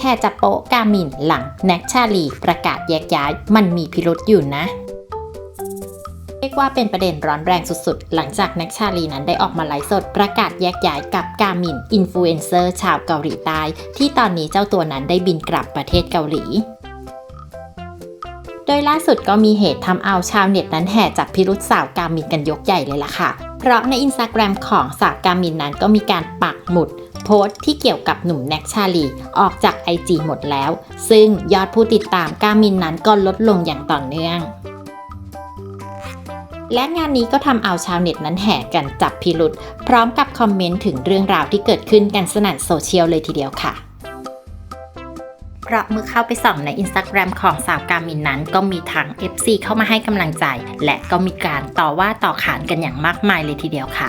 แห่จับโป๊กามินหลังแน็กชาลีประกาศแยกย้าย มันมีพิรุษอยู่นะเรียกว่าเป็นประเด็นร้อนแรงสุดๆ หลังจากแน็กชาลีนั้นได้ออกมาไลฟ์สด ประกาศแยกย้ายกับกามินอินฟลูเอนเซอร์ชาวเกาหลีใต้ ที่ตอนนี้เจ้าตัวนั้นได้บินกลับประเทศเกาหลีโดยล่าสุดก็มีเหตุทำเอาชาวเน็ตนั้นแห่จับพิรุษสาวกามินกันยกใหญ่เลยล่ะค่ะ เพราะในอินสตาแกรมของสาวกามินนั้นก็มีการปักหมุด โพสต์ที่เกี่ยวกับหนุ่มแน็กชาลีออกจาก IG หมดแล้ว ซึ่งยอดผู้ติดตามกามินนั้นก็ลดลงอย่างต่อเนื่อง และงานนี้ก็ทำเอาชาวเน็ตนั้นแห่กันจับพิรุษพร้อมกับคอมเมนต์ถึงเรื่องราวที่เกิดขึ้นกันสนั่นโซเชียลเลยทีเดียวค่ะเพราะเมื่อเข้าไปส่องในอินสตาแกรมของสาวกามินนั้นก็มีทั้ง FC เข้ามาให้กำลังใจ และก็มีการต่อว่าต่อขานกันอย่างมากมายเลยทีเดียวค่ะ